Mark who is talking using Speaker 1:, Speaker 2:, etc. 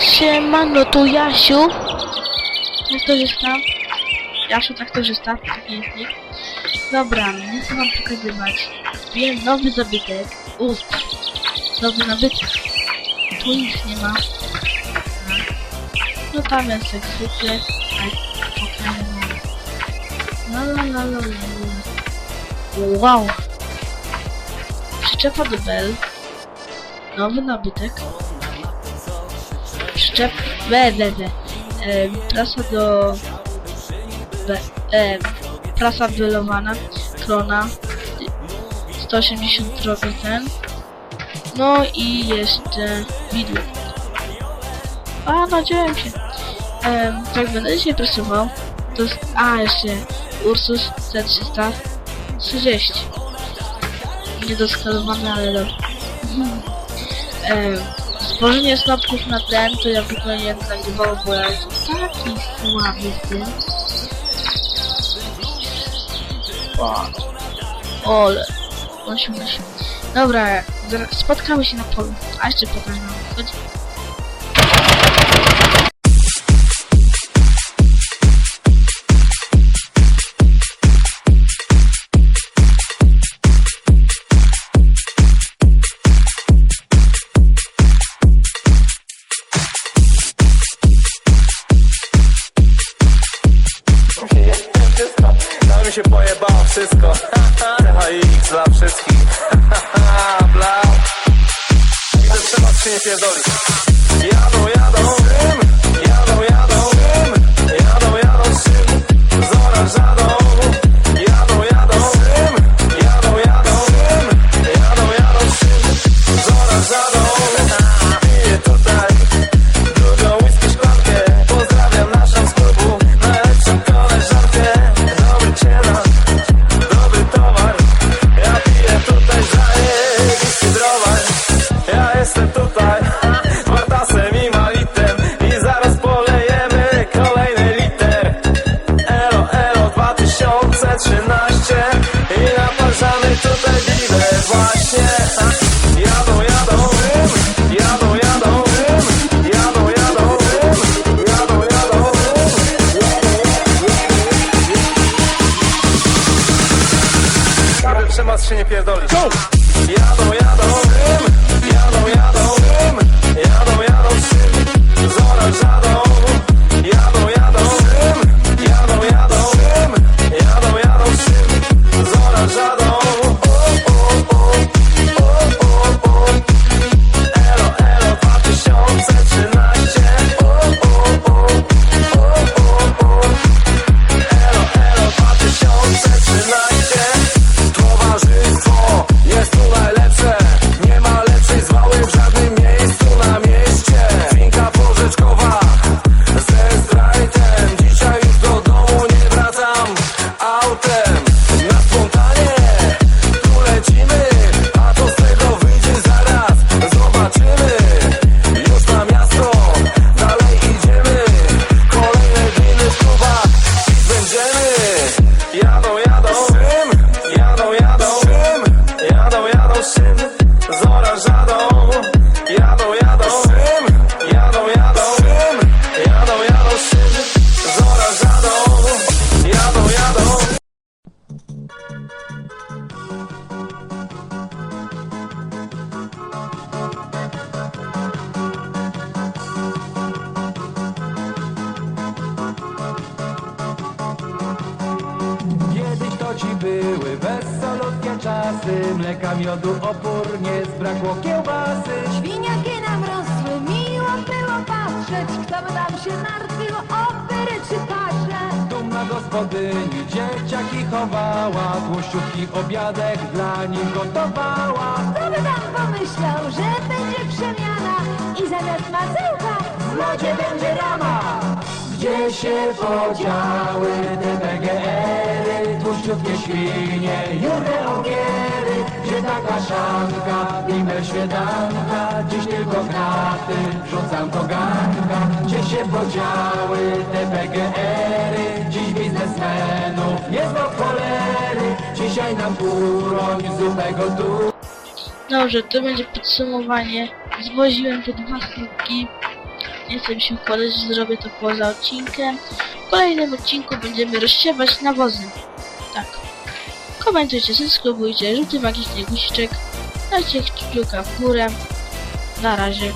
Speaker 1: Siemano, tu Jasiu. Traktorzysta. Jasiu, traktorzysta. Taki jest nick. Dobra, nie chcę wam pokazywać. Wiem, nowy zabytek. Uff. Nowy nabytek. Tu nic nie ma. No tam jest jak zwykle. Tak, la la la la. Wow. Przyczepa do Bell. Nowy nabytek. Przyczep... We, we. E, prasa do... We, e, prasa wylowana. Krona. 180 drogi ten. No i jeszcze widły. A, nadziałem się. E, tak będę dzisiaj pracował. To jest, a, jeszcze Ursus C300 30. Niedoskalowany, ale dobrze. E, stworzenie snopków na ten, to ja ogóle nie nagrywał, bo ja jestem taki słaby w tym. Ole. Nosi, nosi. Dobra, zaraz spotkamy się na polu. A jeszcze pokażę. Chodź.
Speaker 2: Wszystkich. Blau I trzeba się nie pierdolić. Jadą, przemoc się nie pierdoli Jadą, jadą Jadą, jadą Jadą, jadą szym Zora żadą
Speaker 3: Były wesolutkie czasy. Mleka, miodu, opór, nie zbrakło kiełbasy.
Speaker 4: Świniaki nam rosły, miło było patrzeć, kto by tam się martwił o peryczytarze.
Speaker 3: Dumna gospodyni dzieciaki chowała. Tłuściutki obiadek dla nich gotowała.
Speaker 4: Kto by tam pomyślał, że będzie przemiana? I zamiast masełka w lodzie będzie rama.
Speaker 3: Gdzie się podziały te PGR-y Tłuściutkie świnie, jurne ogiery Gdzie ta kaszanka, bimber śmietanka Dziś tylko kraty, wrzucam to ganka Gdzie się podziały te PGR-y Dziś biznesmenów jest do cholery Dzisiaj nam uroń zupę gotują
Speaker 1: Dobrze, to będzie podsumowanie. Zwoziłem te dwa słupki. nie chcę się wkładać, że zrobię to poza odcinkiem. W kolejnym odcinku będziemy rozsiewać nawozy. Tak. Komentujcie, subskrybujcie, żółty magiczny guziczek, dajcie kciuka w górę. Na razie.